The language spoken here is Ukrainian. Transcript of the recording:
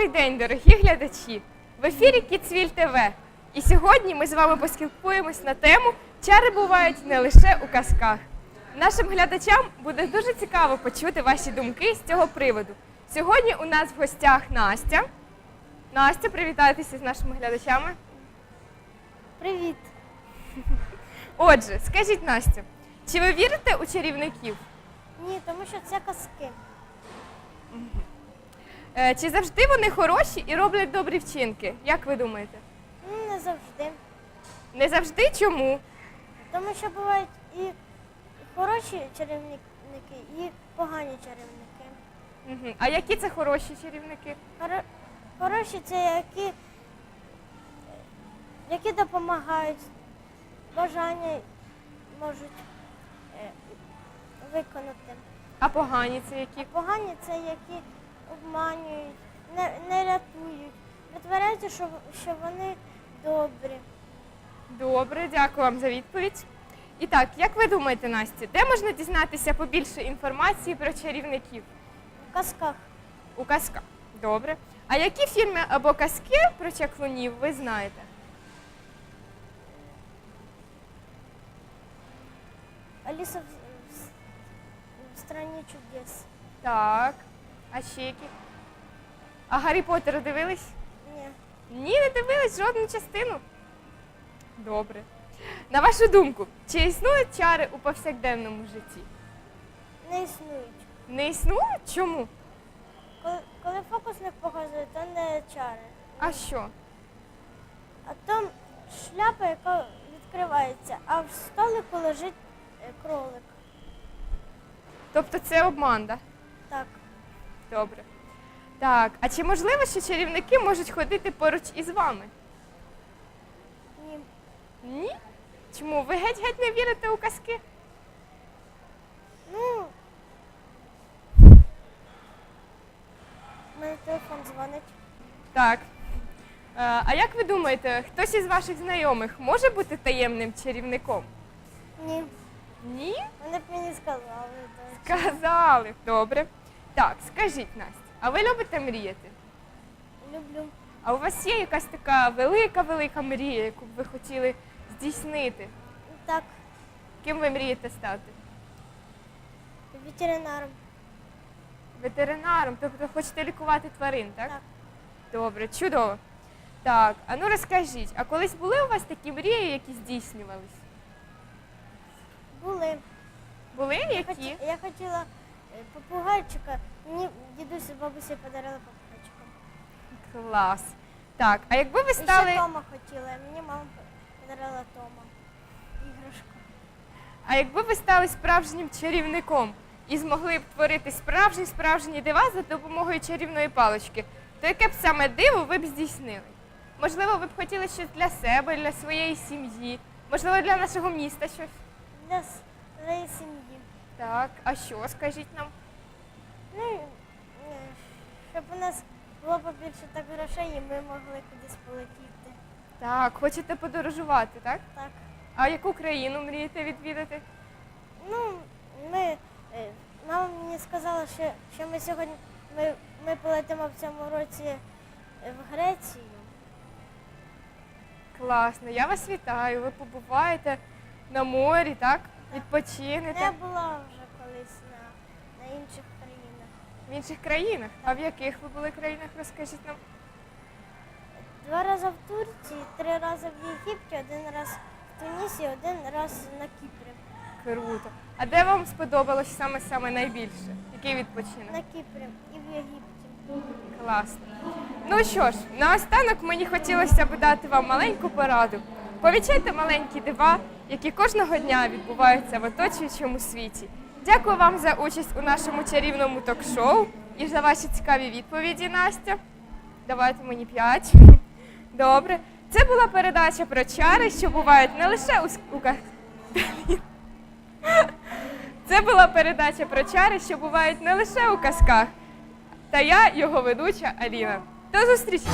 Добрий день, дорогі глядачі! В ефірі Кіцвіль ТВ. І сьогодні ми з вами поспілкуємось на тему Чари бувають не лише у казках. Нашим глядачам буде дуже цікаво почути ваші думки з цього приводу. Сьогодні у нас в гостях Настя. Настя, привітайтеся з нашими глядачами. Привіт. Отже, скажіть Настя, чи ви вірите у чарівників? Ні, тому що це казки. Е, Чи завжди вони хороші і роблять добрі вчинки? Як ви думаєте? Не завжди. Не завжди чому? Тому що бувають і хороші чарівники, і погані чарівники. Мгм. А які це хороші чарівники? Хоро- Хороші це які, які допомагають, бажання можуть е, виконати. А погані це які? Погані це які обманюють, не, не рятують, витворяються, що, що вони добрі. Добре, дякую вам за відповідь. І так, як ви думаєте, Настя, де можна дізнатися побільше інформації про чарівників? В казках. У казках. Добре. А які фільми або казки про чаклунів ви знаєте? Аліса в, в, в страні чудес. Так. А ще які? А Гаррі Поттера дивились? Ні. Ні, не дивились жодну частину. Добре. На вашу думку, чи існують чари у повсякденному житті? Не існують. Не існують? Чому? Коли, коли фокусник показує, то не чари. А що? А то шляпа, яка відкривається, а в столику лежить е, кролик. Тобто це обман, да? Так. Добре. Так, а чи можливо, що чарівники можуть ходити поруч із вами? Ні. Ні? Чому? Ви геть-геть не вірите у казки? Ну. Мене телефон дзвонить. Так. Е, А як ви думаєте, хтось із ваших знайомих може бути таємним чарівником? Ні. Ні? Вони б мені сказали. речі. Сказали. Добре. Так, скажіть, Настя, а ви любите мріяти? Люблю. А у вас є якась така велика-велика мрія, яку б ви хотіли здійснити? Так, Ким ви мрієте стати? ветеринаром. Ветеринаром, тобто хочете лікувати тварин, так? Так. Добре, чудово. Так, а ну розкажіть, а колись були у вас такі мрії, які здійснювались? Були. Були Я, які? хоті- я хотіла попугайчика, мені дідусь і бабуся подарили попугайчика. Клас. Так, а якби ви І стали. ще Тома хотіла, і мені мама подарила Тома. Іграшку. А якби ви стали справжнім чарівником і змогли б творити справжні справжні дива за допомогою чарівної палички, то яке б саме диво ви б здійснили? Можливо, ви б хотіли щось для себе, для своєї сім'ї, можливо, для нашого міста щось. Для с- своєї сім'ї. Так, а що, скажіть нам? Ну, е, щоб у нас було побільше так грошей і ми могли кудись полетіти. Так, хочете подорожувати, так? Так. А яку країну мрієте відвідати? Ну, ми, е, мама мені сказала, що, що ми сьогодні ми, ми полетимо в цьому році е, в Грецію. Класно, я вас вітаю. Ви побуваєте на морі, так? Відпочинете Я була вже колись на, на інших країнах. в інших країнах. А в яких ви були країнах? Розкажіть нам. Два рази в Турції, три рази в Єгипті, один раз в Тунісі, один раз на Кіпрі. Круто. А де вам сподобалось саме саме найбільше? Який відпочинок? На Кіпрі і в Єгипті. Класно. Ну що ж, наостанок мені хотілося б дати вам маленьку пораду. Помічайте маленькі дива, які кожного дня відбуваються в оточуючому світі. Дякую вам за участь у нашому чарівному ток-шоу і за ваші цікаві відповіді, Настя. Давайте мені п'ять. Добре. Це була передача про чари, що бувають не лише у, у Це була передача про чари, що бувають не лише у казках. Та я, його ведуча Аліна. До зустрічі!